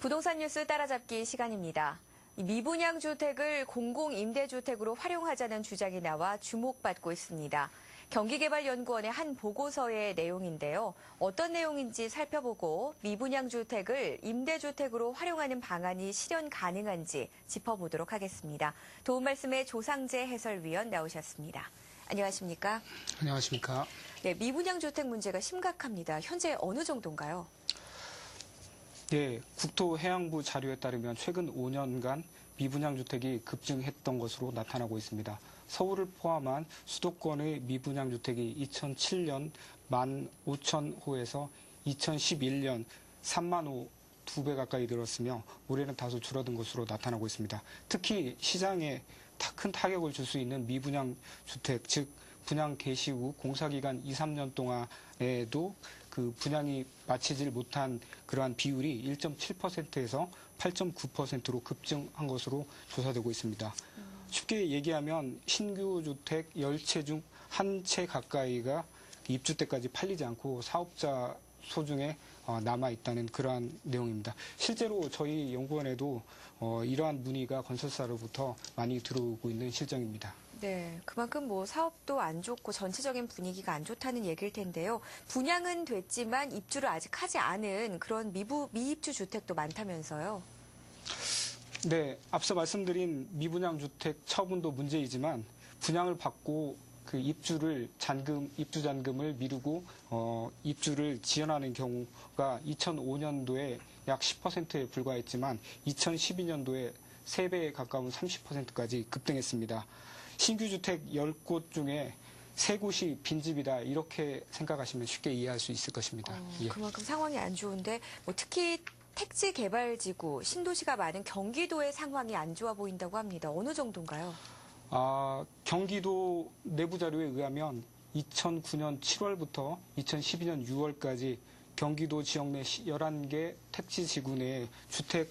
부동산 뉴스 따라잡기 시간입니다. 이 미분양 주택을 공공임대주택으로 활용하자는 주장이 나와 주목받고 있습니다. 경기개발연구원의 한 보고서의 내용인데요. 어떤 내용인지 살펴보고 미분양 주택을 임대주택으로 활용하는 방안이 실현 가능한지 짚어보도록 하겠습니다. 도움 말씀에 조상재 해설위원 나오셨습니다. 안녕하십니까? 안녕하십니까. 네, 미분양 주택 문제가 심각합니다. 현재 어느 정도인가요? 네, 국토해양부 자료에 따르면 최근 5년간 미분양 주택이 급증했던 것으로 나타나고 있습니다. 서울을 포함한 수도권의 미분양 주택이 2007년 15,000호에서 2011년 3만 호 두 배 가까이 늘었으며 올해는 다소 줄어든 것으로 나타나고 있습니다. 특히 시장에 다- 큰 타격을 줄 수 있는 미분양 주택, 즉 분양 개시 후 공사기간 2, 3년 동안에도 그 분양이 마치질 못한 그러한 비율이 1.7%에서 8.9%로 급증한 것으로 조사되고 있습니다. 쉽게 얘기하면 신규 주택 10채 중 한 채 가까이가 입주 때까지 팔리지 않고 사업자 소중에 어, 남아 있다는 그러한 내용입니다. 실제로 저희 연구원에도 어, 이러한 문의가 건설사로부터 많이 들어오고 있는 실정입니다. 네, 그만큼 뭐 사업도 안 좋고 전체적인 분위기가 안 좋다는 얘기일 텐데요. 분양은 됐지만 입주를 아직 하지 않은 그런 미부, 미입주 주택도 많다면서요. 네, 앞서 말씀드린 미분양 주택 처분도 문제이지만 분양을 받고 그 입주를 잔금 입주 잔금을 미루고 어, 입주를 지연하는 경우가 2005년도에 약 10%에 불과했지만 2012년도에 3배에 가까운 30%까지 급등했습니다. 신규 주택 10곳 중에 3곳이 빈집이다 이렇게 생각하시면 쉽게 이해할 수 있을 것입니다. 어, 예. 그만큼 상황이 안 좋은데 뭐 특히 택지 개발지구 신도시가 많은 경기도의 상황이 안 좋아 보인다고 합니다. 어느 정도인가요? 아, 경기도 내부 자료에 의하면 2009년 7월부터 2012년 6월까지 경기도 지역 내 11개 택지 지구 내 주택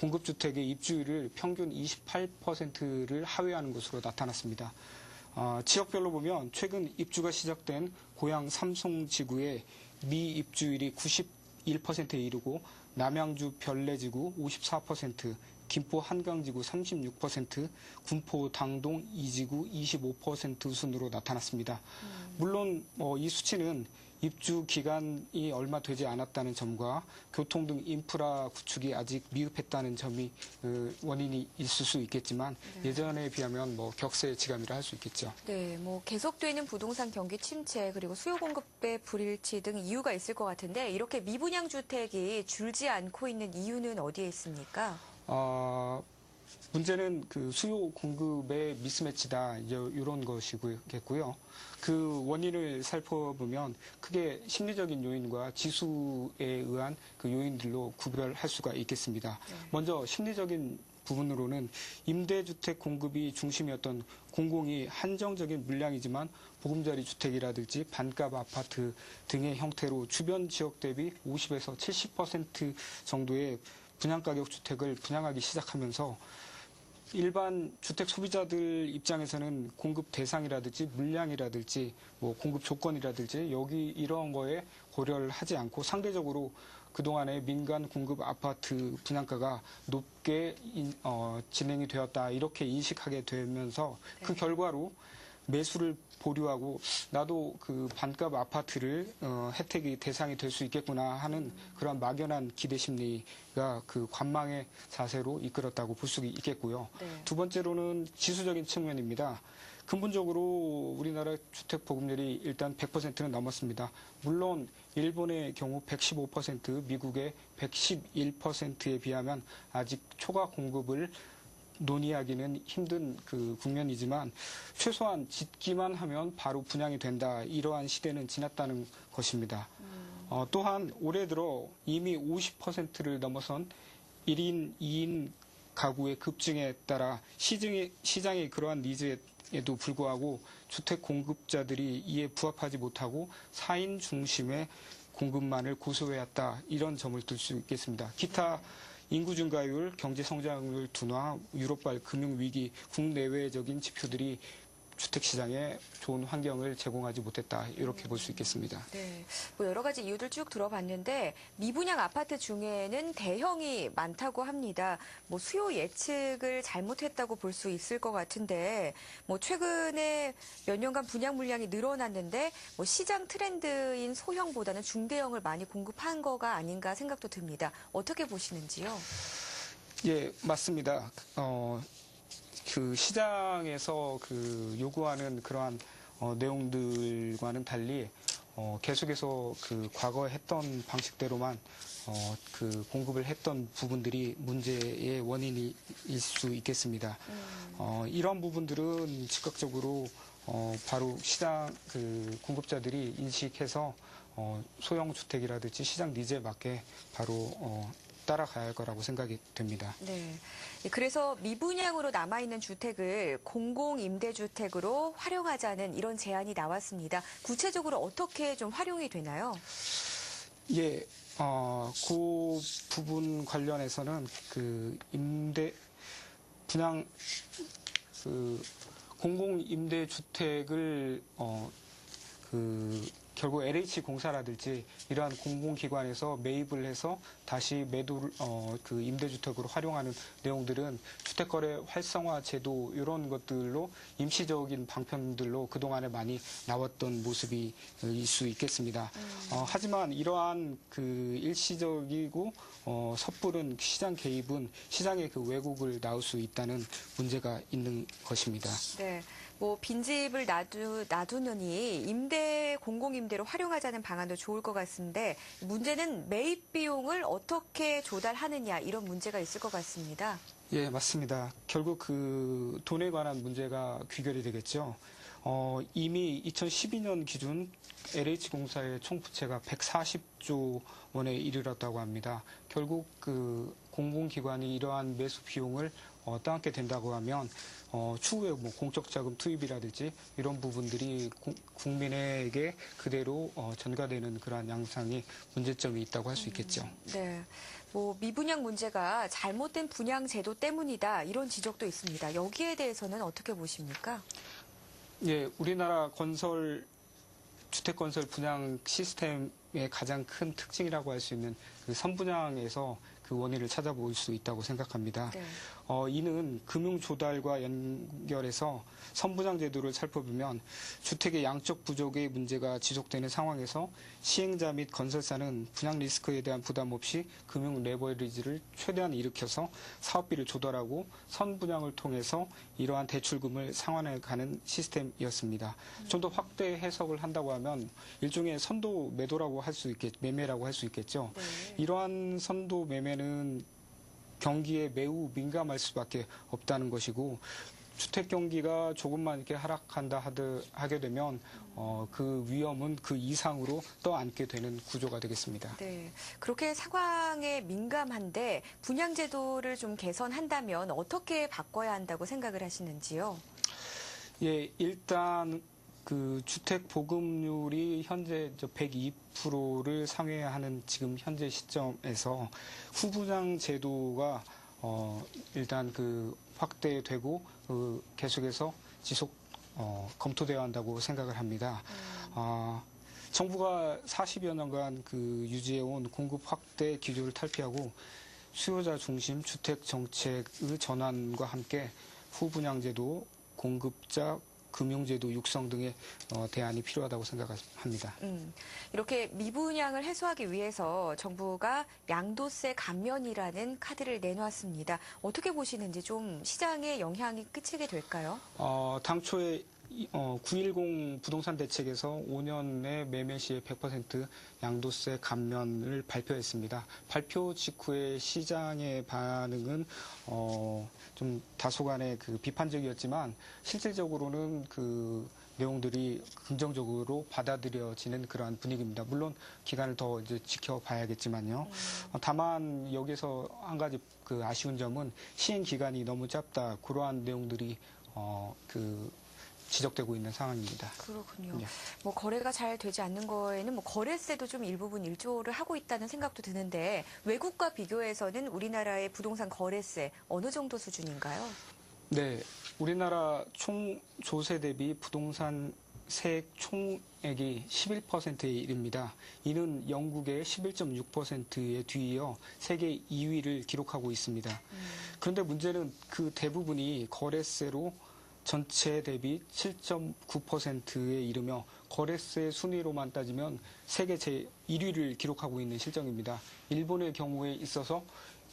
공급주택의 입주율을 평균 28%를 하회하는 것으로 나타났습니다. 아, 지역별로 보면 최근 입주가 시작된 고양 삼송 지구의 미 입주율이 91%에 이르고 남양주 별내지구 54%, 김포 한강지구 36%, 군포 당동 이지구 25% 순으로 나타났습니다. 물론 어, 이 수치는 입주 기간이 얼마 되지 않았다는 점과 교통 등 인프라 구축이 아직 미흡했다는 점이 어, 원인이 있을 수 있겠지만 예전에 비하면 뭐 격세 지감이라 할 수 있겠죠. 네, 뭐 계속되는 부동산 경기 침체 그리고 수요 공급의 불일치 등 이유가 있을 것 같은데 이렇게 미분양 주택이 줄지 않고 있는 이유는 어디에 있습니까? 어, 문제는 그 수요 공급의 미스매치다 이런 것이겠고요. 그 원인을 살펴보면 크게 심리적인 요인과 지수에 의한 그 요인들로 구별할 수가 있겠습니다. 먼저 심리적인 부분으로는 임대주택 공급이 중심이었던 공공이 한정적인 물량이지만 보금자리 주택이라든지 반값 아파트 등의 형태로 주변 지역 대비 50에서 70% 정도의 분양가격 주택을 분양하기 시작하면서 일반 주택 소비자들 입장에서는 공급 대상이라든지 물량이라든지 뭐 공급 조건이라든지 여기 이런 거에 고려를 하지 않고 상대적으로 그동안의 민간 공급 아파트 분양가가 높게 인- 어, 진행이 되었다 이렇게 인식하게 되면서 그 네. 결과로 매수를 보류하고 나도 그 반값 아파트를 어, 혜택이 대상이 될 수 있겠구나 하는 그런 막연한 기대 심리가 그 관망의 자세로 이끌었다고 볼 수 있겠고요. 네. 두 번째로는 지수적인 측면입니다. 근본적으로 우리나라 주택 보급률이 일단 100%는 넘었습니다. 물론 일본의 경우 115%, 미국의 111%에 비하면 아직 초과 공급을 논의하기는 힘든 그 국면이지만 최소한 짓기만 하면 바로 분양이 된다 이러한 시대는 지났다는 것입니다. 어, 또한 올해 들어 이미 50%를 넘어선 1인, 2인 가구의 급증에 따라 시장의, 시장의 그러한 니즈에도 불구하고 주택 공급자들이 이에 부합하지 못하고 4인 중심의 공급만을 고수해왔다 이런 점을 들 수 있겠습니다. 기타 인구 증가율, 경제 성장률 둔화, 유럽발 금융 위기, 국내외적인 지표들이 주택 시장에 좋은 환경을 제공하지 못했다 이렇게 볼 수 있겠습니다. 네. 뭐 여러 가지 이유들 쭉 들어봤는데 미분양 아파트 중에는 대형이 많다고 합니다. 뭐 수요 예측을 잘못했다고 볼 수 있을 것 같은데 뭐 최근에 몇 년간 분양 물량이 늘어났는데 뭐 시장 트렌드인 소형보다는 중대형을 많이 공급한 거가 아닌가 생각도 듭니다. 어떻게 보시는지요? 예, 맞습니다. 어, 그 시장에서 그 요구하는 그러한 어, 내용들과는 달리 어, 계속해서 그 과거에 했던 방식대로만 어, 그 공급을 했던 부분들이 문제의 원인일 수 있겠습니다. 어, 이런 부분들은 즉각적으로 어, 바로 시장 그 공급자들이 인식해서 어, 소형 주택이라든지 시장 니즈에 맞게 바로 어, 따라가야 할 거라고 생각이 됩니다. 네. 그래서 미분양으로 남아있는 주택을 공공임대주택으로 활용하자는 이런 제안이 나왔습니다. 구체적으로 어떻게 좀 활용이 되나요? 예, 어, 그 부분 관련해서는 그 임대 분양 그 공공 임대 주택을 어, 그 결국 LH 공사라든지 이러한 공공기관에서 매입을 해서 다시 매도를 어, 그 임대주택으로 활용하는 내용들은 주택거래 활성화 제도 이런 것들로 임시적인 방편들로 그 동안에 많이 나왔던 모습이 일수 있겠습니다. 어, 하지만 이러한 그 일시적이고 어, 섣부른 시장 개입은 시장의 그 왜곡을 낳을 수 있다는 문제가 있는 것입니다. 네. 뭐 빈집을 놔두, 놔두느니 임대 공공임대 로 활용하자는 방안도 좋을 것 같은데 문제는 매입 비용을 어떻게 조달하느냐 이런 문제가 있을 것 같습니다. 예, 맞습니다. 결국 그 돈에 관한 문제가 귀결이 되겠죠. 어, 이미 2012년 기준 LH공사의 총 부채가 140조 원에 이르렀다고 합니다. 결국 그 공공기관이 이러한 매수 비용을 어, 떠안게 된다고 하면 어, 추후에 뭐 공적 자금 투입이라든지 이런 부분들이 구- 국민에게 그대로 어, 전가되는 그러한 양상이 문제점이 있다고 할 수 있겠죠. 네. 뭐 미분양 문제가 잘못된 분양 제도 때문이다 이런 지적도 있습니다. 여기에 대해서는 어떻게 보십니까? 예, 우리나라 건설 주택 건설 분양 시스템의 가장 큰 특징이라고 할 수 있는 그 선분양에서 그 원인을 찾아볼 수 있다고 생각합니다. 네. 어, 이는 금융 조달과 연결해서 선분양 제도를 살펴보면 주택의 양적 부족의 문제가 지속되는 상황에서 시행자 및 건설사는 분양 리스크에 대한 부담 없이 금융 레버리지를 최대한 일으켜서 사업비를 조달하고 선분양을 통해서 이러한 대출금을 상환해 가는 시스템이었습니다. 좀더 확대 해석을 한다고 하면 일종의 선도 매도라고 할 수 있겠, 매매라고 할 수 있겠죠. 네. 이러한 선도 매매는 경기에 매우 민감할 수밖에 없다는 것이고 주택 경기가 조금만 이렇게 하락한다 하드, 하게 되면 어, 그 위험은 그 이상으로 떠안게 되는 구조가 되겠습니다. 네. 그렇게 상황에 민감한데 분양 제도를 좀 개선한다면 어떻게 바꿔야 한다고 생각을 하시는지요? 예, 일단 그 주택 보급률이 현재 102%를 상회하는 지금 현재 시점에서 후분양 제도가 어 일단 그 확대되고 그 계속해서 지속 어 검토되어야 한다고 생각을 합니다. 아 정부가 40여 년간 그 유지해온 공급 확대 기조를 탈피하고 수요자 중심 주택 정책의 전환과 함께 후분양제도, 공급자 금융제도 육성 등의 어, 대안이 필요하다고 생각합니다. 음, 이렇게 미분양을 해소하기 위해서 정부가 양도세 감면이라는 카드를 내놓았습니다. 어떻게 보시는지 좀 시장에 영향이 끼치게 될까요? 어, 당초에 이- 어, 910 부동산 대책에서 5년의 매매 시에 100% 양도세 감면을 발표했습니다. 발표 직후에 시장의 반응은 어, 좀 다소간의 그 비판적이었지만 실질적으로는 그 내용들이 긍정적으로 받아들여지는 그러한 분위기입니다. 물론 기간을 더 이제 지켜봐야겠지만요. 어, 다만 여기서 한 가지 그 아쉬운 점은 시행 기간이 너무 짧다 그러한 내용들이 어, 그 지적되고 있는 상황입니다. 그렇군요. 네. 뭐 거래가 잘 되지 않는 거에는 뭐 거래세도 좀 일부분 일조를 하고 있다는 생각도 드는데 외국과 비교해서는 우리나라의 부동산 거래세 어느 정도 수준인가요? 네, 우리나라 총 조세 대비 부동산 세액 총액이 11%에 이릅니다. 이는 영국의 11.6%에 뒤이어 세계 2위를 기록하고 있습니다. 그런데 문제는 그 대부분이 거래세로 전체 대비 7.9%에 이르며 거래세 순위로만 따지면 세계 제 1위를 기록하고 있는 실정입니다. 일본의 경우에 있어서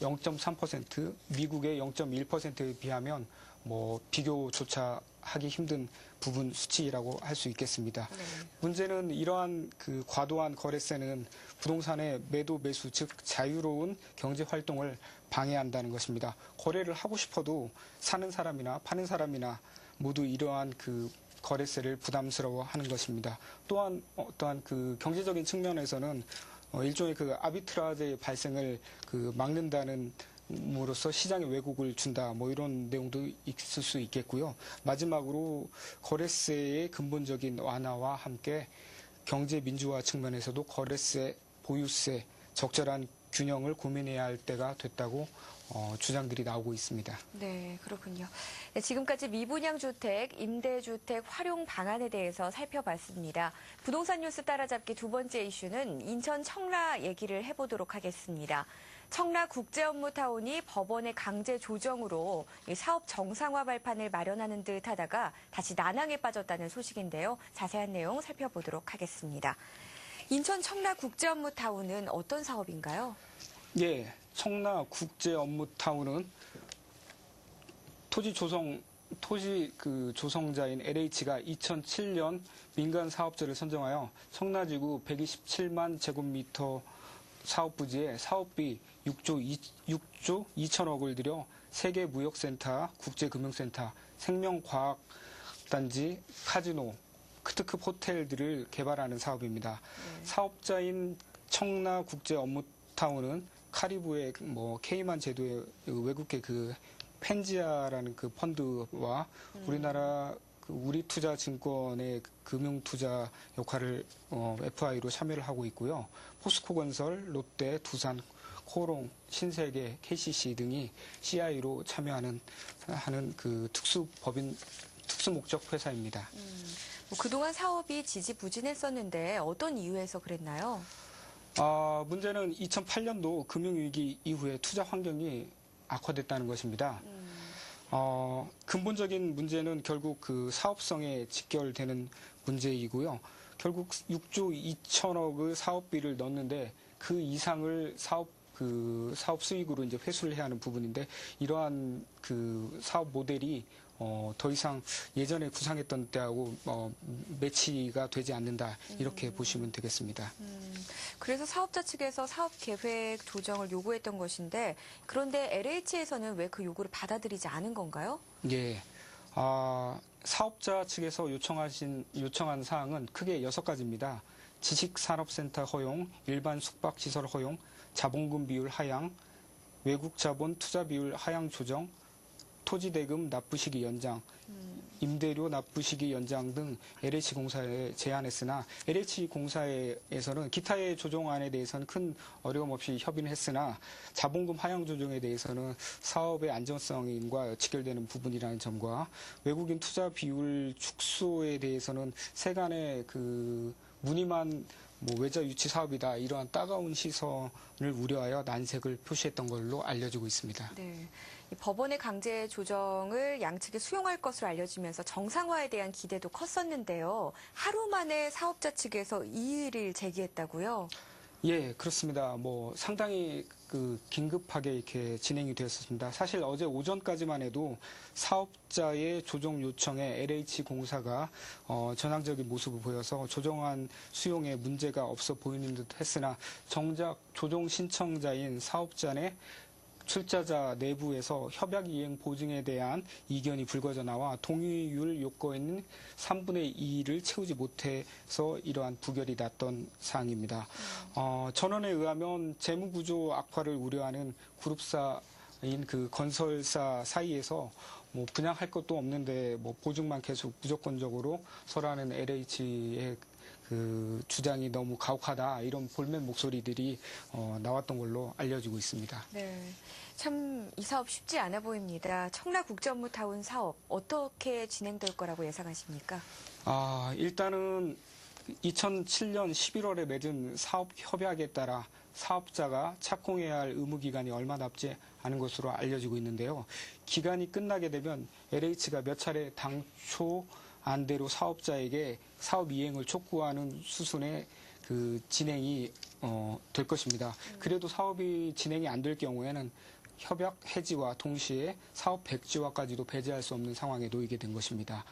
0.3%, 미국의 0.1%에 비하면 뭐 비교조차 하기 힘든 부분 수치라고 할 수 있겠습니다. 네. 문제는 이러한 그 과도한 거래세는 부동산의 매도 매수 즉 자유로운 경제 활동을 방해한다는 것입니다. 거래를 하고 싶어도 사는 사람이나 파는 사람이나 모두 이러한 그 거래세를 부담스러워하는 것입니다. 또한 어떠한 그 경제적인 측면에서는 어, 일종의 그 아비트라제의 발생을 그 막는다는 으로써 시장에 왜곡을 준다 뭐 이런 내용도 있을 수 있겠고요. 마지막으로 거래세의 근본적인 완화와 함께 경제 민주화 측면에서도 거래세, 보유세 적절한 균형을 고민해야 할 때가 됐다고 어, 주장들이 나오고 있습니다. 네, 그렇군요. 네, 지금까지 미분양 주택, 임대주택 활용 방안에 대해서 살펴봤습니다. 부동산 뉴스 따라잡기 두 번째 이슈는 인천 청라 얘기를 해보도록 하겠습니다. 청라 국제업무타운이 법원의 강제 조정으로 이 사업 정상화 발판을 마련하는 듯 하다가 다시 난항에 빠졌다는 소식인데요. 자세한 내용 살펴보도록 하겠습니다. 인천 청라 국제 업무 타운은 어떤 사업인가요? 예, 청라 국제 업무 타운은 토지 조성 토지 그 조성자인 LH가 2007년 민간 사업자를 선정하여 청라지구 127만 제곱미터 사업 부지에 사업비 6조 2, 6조 2천억을 들여 세계 무역센터, 국제금융센터, 생명과학단지, 카지노, 크트급 호텔들을 개발하는 사업입니다. 사업자인 청라 국제 업무타운은 카리브의 뭐 케이만 제도의 외국계 그 펜지아라는 그 펀드와 우리나라 그 우리 투자 증권의 금융 투자 역할을 어, FI로 참여를 하고 있고요. 포스코 건설, 롯데, 두산, 코롱, 신세계, KCC 등이 CI로 참여하는 하는 그 특수 법인 특수 목적 회사입니다. 뭐 그동안 사업이 지지부진했었는데 어떤 이유에서 그랬나요? 아, 문제는 2008년도 금융위기 이후에 투자 환경이 악화됐다는 것입니다. 어, 근본적인 문제는 결국 그 사업성에 직결되는 문제이고요. 결국 6조 2천억의 사업비를 넣는데 그 이상을 사업 그 사업 수익으로 이제 회수를 해야 하는 부분인데 이러한 그 사업 모델이 어, 더 이상 예전에 구상했던 때하고 어, 매치가 되지 않는다 이렇게 보시면 되겠습니다. 그래서 사업자 측에서 사업 계획 조정을 요구했던 것인데 그런데 LH에서는 왜 그 요구를 받아들이지 않은 건가요? 예. 아, 사업자 측에서 요청하신, 요청한 사항은 크게 여섯 가지입니다. 지식산업센터 허용, 일반 숙박시설 허용, 자본금 비율 하향, 외국 자본 투자 비율 하향 조정, 토지 대금 납부 시기 연장, 임대료 납부 시기 연장 등 LH 공사에 제안했으나 LH 공사에서는 기타의 조정안에 대해서는 큰 어려움 없이 협의를 했으나 자본금 하향 조정에 대해서는 사업의 안정성과 직결되는 부분이라는 점과 외국인 투자 비율 축소에 대해서는 세간의 그 무늬만 뭐 외자 유치 사업이다 이러한 따가운 시선을 우려하여 난색을 표시했던 걸로 알려지고 있습니다. 네. 이 법원의 강제 조정을 양측이 수용할 것으로 알려지면서 정상화에 대한 기대도 컸었는데요. 하루 만에 사업자 측에서 이의를 제기했다고요? 예, 그렇습니다. 뭐 상당히 그 긴급하게 이렇게 진행이 되었습니다. 사실 어제 오전까지만 해도 사업자의 조정 요청에 LH 공사가 어, 전향적인 모습을 보여서 조정안 수용에 문제가 없어 보이는 듯 했으나 정작 조정 신청자인 사업자 내 출자자 내부에서 협약 이행 보증에 대한 이견이 불거져 나와 동의율 요건인 3분의 2를 채우지 못해서 이러한 부결이 났던 사항입니다. 어, 전원에 의하면 재무구조 악화를 우려하는 그룹사 인 그 건설사 사이에서 뭐 분양할 것도 없는데 뭐 보증만 계속 무조건적으로 설하는 LH의 그 주장이 너무 가혹하다 이런 볼멘 목소리들이 어, 나왔던 걸로 알려지고 있습니다. 네. 참 이 사업 쉽지 않아 보입니다. 청라 국제업무타운 사업 어떻게 진행될 거라고 예상하십니까? 아, 일단은 2007년 11월에 맺은 사업 협약에 따라 사업자가 착공해야 할 의무 기간이 얼마 남지 않은 것으로 알려지고 있는데요. 기간이 끝나게 되면 LH가 몇 차례 당초 안대로 사업자에게 사업 이행을 촉구하는 수순의 그 진행이 어, 될 것입니다. 그래도 사업이 진행이 안 될 경우에는 협약 해지와 동시에 사업 백지화까지도 배제할 수 없는 상황에 놓이게 된 것입니다.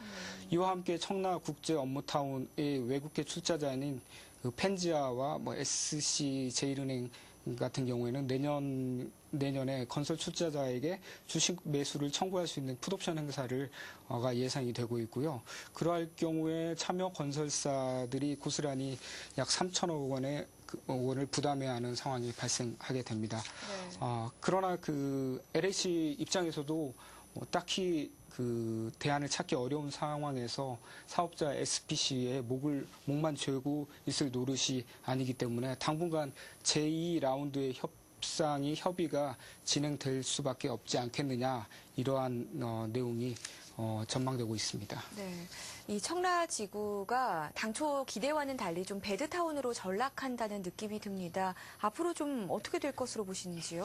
이와 함께 청라 국제 업무타운의 외국계 출자자인 그 펜지아와 뭐 SC 제일은행 같은 경우에는 내년 내년에 건설 출자자에게 주식 매수를 청구할 수 있는 풋옵션 행사를 가 예상이 되고 있고요. 그러할 경우에 참여 건설사들이 고스란히 약 3천억 원의 그 원을 부담해야 하는 상황이 발생하게 됩니다. 네. 아, 그러나 그 LH 입장에서도 뭐 딱히 그 대안을 찾기 어려운 상황에서 사업자 SPC의 목을 목만 죄고 있을 노릇이 아니기 때문에 당분간 제2라운드의 협상이 협의가 진행될 수밖에 없지 않겠느냐 이러한 어, 내용이 어, 전망되고 있습니다. 네. 이 청라 지구가 당초 기대와는 달리 좀 배드타운으로 전락한다는 느낌이 듭니다. 앞으로 좀 어떻게 될 것으로 보시는지요?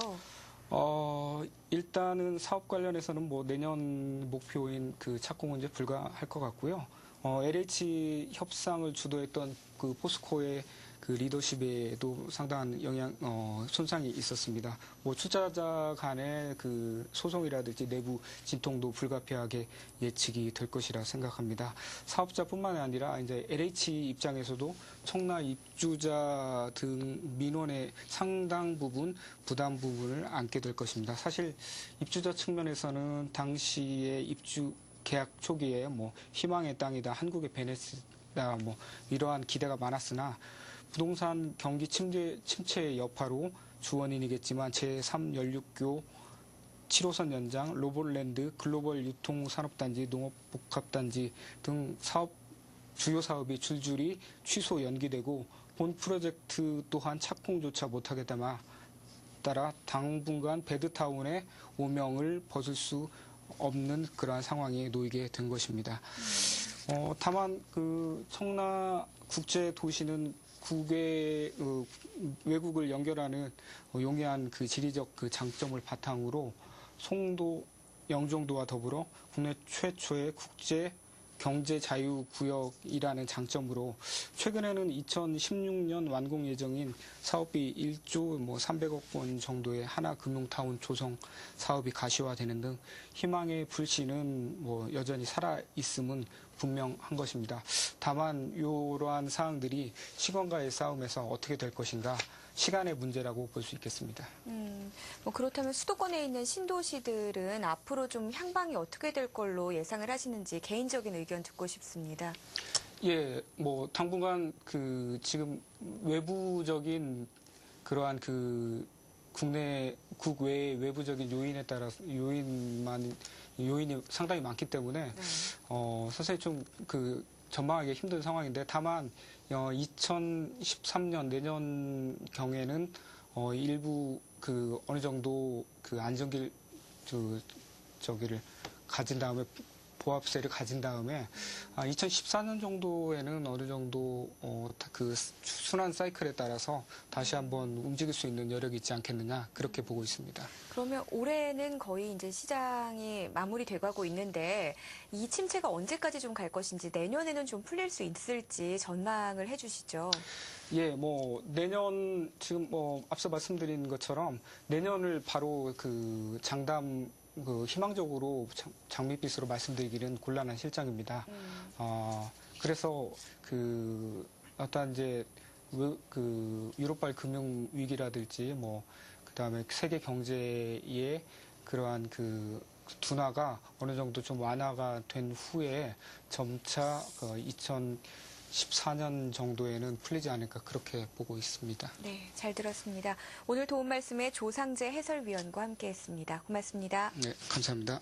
어, 일단은 사업 관련해서는 뭐 내년 목표인 그 착공은 이제 불가할 것 같고요. 어, LH 협상을 주도했던 그 포스코의 그 리더십에도 상당한 영향, 어, 손상이 있었습니다. 뭐 출자자 간의 그 소송이라든지 내부 진통도 불가피하게 예측이 될 것이라 생각합니다. 사업자뿐만 아니라 이제 LH 입장에서도 청라 입주자 등 민원의 상당 부분 부담 부분을 안게 될 것입니다. 사실 입주자 측면에서는 당시에 입주 계약 초기에 뭐 희망의 땅이다, 한국의 베네스다, 뭐 이러한 기대가 많았으나 부동산 경기 침체, 침체의 여파로 주원인이겠지만 제3연륙교 7호선 연장, 로볼랜드, 글로벌 유통산업단지, 농업복합단지 등 사업 주요 사업이 줄줄이 취소 연기되고 본 프로젝트 또한 착공조차 못하게 되마 따라 당분간 베드타운의 오명을 벗을 수 없는 그러한 상황에 놓이게 된 것입니다. 어, 다만 그 청라 국제 도시는 국외 어, 외국을 연결하는 어, 용이한 그 지리적 그 장점을 바탕으로 송도 영종도와 더불어 국내 최초의 국제 경제 자유 구역이라는 장점으로 최근에는 2016년 완공 예정인 사업비 1조 뭐 300억 원 정도의 하나 금융타운 조성 사업이 가시화되는 등 희망의 불씨는 뭐 여전히 살아 있음은 분명한 것입니다. 다만 이러한 사항들이 시간과의 싸움에서 어떻게 될 것인가 시간의 문제라고 볼 수 있겠습니다. 음, 뭐 그렇다면 수도권에 있는 신도시들은 앞으로 좀 향방이 어떻게 될 걸로 예상을 하시는지 개인적인 의견 듣고 싶습니다. 예, 뭐 당분간 그 지금 외부적인 그러한 그 국내 국외 외부적인 요인에 따라서 요인만 요인이 상당히 많기 때문에 네. 어 사실 좀그 전망하기 힘든 상황인데 다만 어 2013년 내년 경에는 어 일부 그 어느 정도 그 안정길 그 저기를 가진 다음에 보합세를 가진 다음에 아, 2014년 정도에는 어느 정도 어, 다- 그 순환 사이클에 따라서 다시 한번 움직일 수 있는 여력이 있지 않겠느냐 그렇게 보고 있습니다. 그러면 올해는 거의 이제 시장이 마무리돼가고 있는데 이 침체가 언제까지 좀 갈 것인지 내년에는 좀 풀릴 수 있을지 전망을 해주시죠. 예, 뭐 내년 지금 뭐 앞서 말씀드린 것처럼 내년을 바로 그 장담 그 희망적으로 장- 장밋빛으로 말씀드리기는 곤란한 실정입니다. 음, 어, 그래서 그 어떤 이제 그- 그 유럽발 금융 위기라든지 뭐 그다음에 세계 경제의 그러한 그 둔화가 어느 정도 좀 완화가 된 후에 점차 그 2014년 정도에는 풀리지 않을까 그렇게 보고 있습니다. 네, 잘 들었습니다. 오늘 도움 말씀에 조상재 해설위원과 함께했습니다. 고맙습니다. 네, 감사합니다.